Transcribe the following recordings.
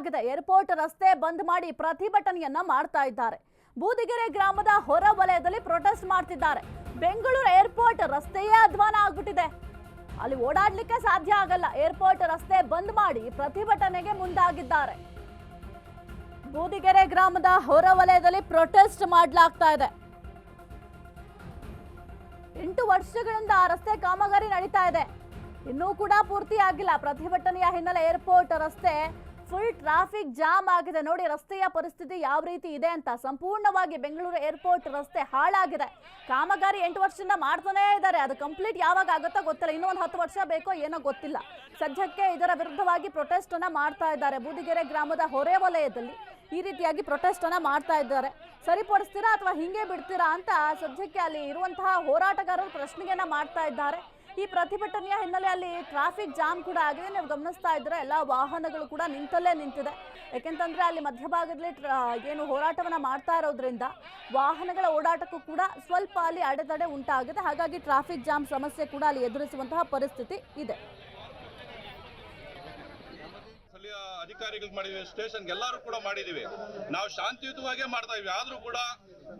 ಆಗಿದೆ ಏರ್ಪೋರ್ಟ್ ರಸ್ತೆ ಬಂದ್ ಮಾಡಿ ಪ್ರತಿಭಟನೆಯನ್ನ ಮಾಡ್ತಾ ಇದ್ದಾರೆ. ಬೂದಿಗೆರೆ ಗ್ರಾಮದ ಹೊರ ವಲಯದಲ್ಲಿ ಪ್ರೊಟೆಸ್ಟ್ ಮಾಡ್ತಿದ್ದಾರೆ. ಬೆಂಗಳೂರು ಏರ್ಪೋರ್ಟ್ ರಸ್ತೆಯೇ ಅಧ್ವಾನ ಆಗ್ಬಿಟ್ಟಿದೆ. ಅಲ್ಲಿ ಓಡಾಡ್ಲಿಕ್ಕೆ ಸಾಧ್ಯ ಆಗಲ್ಲ. ಏರ್ಪೋರ್ಟ್ ರಸ್ತೆ ಬಂದ್ ಮಾಡಿ ಪ್ರತಿಭಟನೆಗೆ ಮುಂದಾಗಿದ್ದಾರೆ. ಬೂದಿಗೆರೆ ಗ್ರಾಮದ ಹೊರ ವಲಯದಲ್ಲಿ ಪ್ರೊಟೆಸ್ಟ್ ಮಾಡಲಾಗ್ತಾ ಇದೆ. ಎಂಟು ವರ್ಷಗಳಿಂದ ಆ ರಸ್ತೆ ಕಾಮಗಾರಿ ನಡೀತಾ ಇದೆ. ಇನ್ನೂ ಕೂಡ ಪೂರ್ತಿ ಆಗಿಲ್ಲ ಪ್ರತಿಭಟನೆಯ ಹಿನ್ನೆಲೆ ಏರ್ಪೋರ್ಟ್ ರಸ್ತೆ ಫುಲ್ ಟ್ರಾಫಿಕ್ ಜಾಮ್ ಆಗಿದೆ. ನೋಡಿ, ರಸ್ತೆಯ ಪರಿಸ್ಥಿತಿ ಯಾವ ರೀತಿ ಇದೆ ಅಂತ ಸಂಪೂರ್ಣವಾಗಿ ಬೆಂಗಳೂರು ಏರ್ಪೋರ್ಟ್ ರಸ್ತೆ ಹಾಳಾಗಿದೆ. ಕಾಮಗಾರಿ ಎಂಟು ವರ್ಷದಿಂದ ಮಾಡ್ತಾನೇ ಇದ್ದಾರೆ. ಅದು ಕಂಪ್ಲೀಟ್ ಯಾವಾಗ ಆಗುತ್ತೋ ಗೊತ್ತಿಲ್ಲ. ಇನ್ನೂ ಒಂದು ಹತ್ತು ವರ್ಷ ಬೇಕೋ ಏನೋ ಗೊತ್ತಿಲ್ಲ. ಸದ್ಯಕ್ಕೆ ಇದರ ವಿರುದ್ಧವಾಗಿ ಪ್ರೊಟೆಸ್ಟ್ ಅನ್ನ ಮಾಡ್ತಾ ಇದ್ದಾರೆ. ಬೂದಿಗೆರೆ ಗ್ರಾಮದ ಹೊರೆ ವಲಯದಲ್ಲಿ ಈ ರೀತಿಯಾಗಿ ಪ್ರೊಟೆಸ್ಟ್ ಅನ್ನ ಮಾಡ್ತಾ ಇದ್ದಾರೆ. ಸರಿಪಡಿಸ್ತೀರಾ ಅಥವಾ ಹಿಂಗೆ ಬಿಡ್ತೀರಾ ಅಂತ ಸದ್ಯಕ್ಕೆ ಅಲ್ಲಿ ಇರುವಂತಹ ಹೋರಾಟಗಾರರು ಪ್ರಶ್ನೆಯನ್ನ ಮಾಡ್ತಾ ಇದ್ದಾರೆ. ಈ ಪ್ರತಿಭಟನೆಯ ಹಿನ್ನೆಲೆಯಲ್ಲಿ ಟ್ರಾಫಿಕ್ ಜಾಮ್ ಕೂಡ ಆಗಿದೆ. ನೀವು ಗಮನಿಸ್ತಾ ಇದ್ರೆ ಎಲ್ಲ ವಾಹನಗಳು ಕೂಡ ನಿಂತಲ್ಲೇ ನಿಂತಿದೆ. ಯಾಕೆಂತಂದ್ರೆ ಅಲ್ಲಿ ಮಧ್ಯಭಾಗದಲ್ಲಿ ಏನು ಹೋರಾಟವನ್ನ ಮಾಡ್ತಾ ಇರೋದ್ರಿಂದ ವಾಹನಗಳ ಓಡಾಟಕ್ಕೂ ಕೂಡ ಸ್ವಲ್ಪ ಅಲ್ಲಿ ಅಡೆತಡೆ ಉಂಟಾಗಿದೆ. ಹಾಗಾಗಿ ಟ್ರಾಫಿಕ್ ಜಾಮ್ ಸಮಸ್ಯೆ ಕೂಡ ಅಲ್ಲಿ ಎದುರಿಸುವಂತಹ ಪರಿಸ್ಥಿತಿ ಇದೆ. ಸ್ಥಳೀಯ ಅಧಿಕಾರಿಗಳು ಮಾಡಿದೀವಿ ಸ್ಟೇಷನ್ ಎಲ್ಲರೂ ಕೂಡ ಮಾಡಿದೀವಿ. ನಾವು ಶಾಂತಿಯುತವಾಗೇ ಮಾಡ್ತಾ ಇದ್ವಿ. ಆದ್ರೂ ಕೂಡ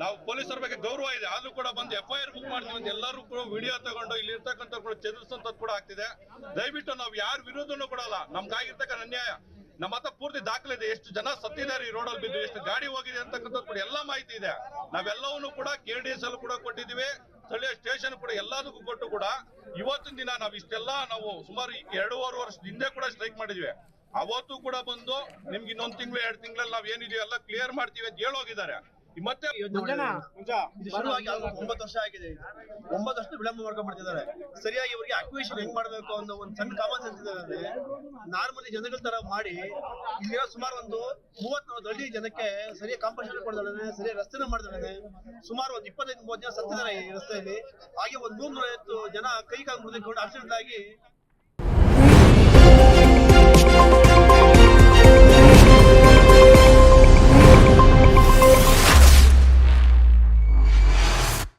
ನಾವು ಪೊಲೀಸರ ಬಗ್ಗೆ ಗೌರವ ಇದೆ. ಆದ್ರೂ ಕೂಡ ಬಂದು ಎಫ್ ಐ ಆರ್ ಬುಕ್ ಮಾಡ್ತೀವಿ ಅಂತ ಎಲ್ಲರೂ ಕೂಡ ವಿಡಿಯೋ ತಗೊಂಡು ಇಲ್ಲಿ ಇರ್ತಕ್ಕಂಥ ಕೂಡ ಕೂಡ ಆಗ್ತಿದೆ. ದಯವಿಟ್ಟು ನಾವು ಯಾರ ವಿರೋಧನೂ ಕೊಡಲ್ಲ. ನಮ್ಗಾಗಿರ್ತಕ್ಕಂಥ ಅನ್ಯಾಯ. ನಮ್ಮ ಹತ್ರ ಪೂರ್ತಿ ದಾಖಲೆ ಇದೆ. ಎಷ್ಟು ಜನ ಸತ್ತಿದ್ದಾರೆ ಈ ರೋಡಲ್ಲಿ ಬಿದ್ದು, ಎಷ್ಟು ಗಾಡಿ ಹೋಗಿದೆ ಅಂತಕ್ಕಂಥದ್ದು ಕೂಡ ಎಲ್ಲ ಮಾಹಿತಿ ಇದೆ. ನಾವೆಲ್ಲವನ್ನೂ ಕೂಡ ಕೆ ಡಿ ಎಸ್ ಅಲ್ಲೂ ಕೂಡ ಕೊಟ್ಟಿದ್ದೀವಿ. ಸ್ಥಳೀಯ ಸ್ಟೇಷನ್ ಕೂಡ ಎಲ್ಲದಕ್ಕೂ ಕೊಟ್ಟು ಕೂಡ ಇವತ್ತಿನ ದಿನ ನಾವು ಇಷ್ಟೆಲ್ಲ ನಾವು ಸುಮಾರು ಎರಡೂವರೆ ವರ್ಷದ ಹಿಂದೆ ಕೂಡ ಸ್ಟ್ರೈಕ್ ಮಾಡಿದ್ವಿ. ಅವತ್ತು ಕೂಡ ಬಂದು ನಿಮ್ಗೆ ಇನ್ನೊಂದ್ ತಿಂಗಳು ಎರಡ್ ತಿಂಗಳಲ್ಲಿ ನಾವ್ ಏನಿದೆಯೋ ಎಲ್ಲ ಕ್ಲಿಯರ್ ಮಾಡ್ತೀವಿ ಅಂತ ಹೇಳೋಗಿದ್ದಾರೆ. ಮತ್ತೆ ಒಂಬತ್ತು ವರ್ಷ ಆಗಿದೆ. ಒಂಬತ್ತು ವರ್ಷ ವಿಳಂಬ ಮಾಡ್ಕೊಂಡ್ ಮಾಡ್ತಿದ್ದಾರೆ ಸರಿಯಾಗಿ ಇವರಿಗೆ ಅಕ್ವಿಷನ್ ಹೆಂಗ್ ಮಾಡ್ಬೇಕು ಅನ್ನೋ ಒಂದು ಸಣ್ಣ ಕಾಮನ್ ಸೆನ್ಸ್ ಇದೆ ನಾರ್ಮಲಿ ಜನಗಳ ತರ ಮಾಡಿ ಇಲ್ಲಿರೋ ಸುಮಾರು ಒಂದು ಮೂವತ್ ಹಳ್ಳಿ ಜನಕ್ಕೆ ಸರಿಯಾಗಿ ಕಾಂಪನ್ಸೇಷನ್ ಕೊಡ್ತಾಳೆ ಸರಿಯಾಗಿ ರಸ್ತೆನ ಮಾಡ್ತಾರೆ ಸುಮಾರು ಒಂದು ಇಪ್ಪತ್ತೈದು ಮೂವತ್ತು ಜನ ಸತ್ತಿದ್ದಾರೆ ಈ ರಸ್ತೆಯಲ್ಲಿ. ಹಾಗೆ ಒಂದ್ ನೂರ ನೂರೈವತ್ತು ಜನ ಕೈ ಕಾಲು ಮುರಿದುಕೊಂಡು ಆಕ್ಸಿಡೆಂಟ್ ಆಗಿ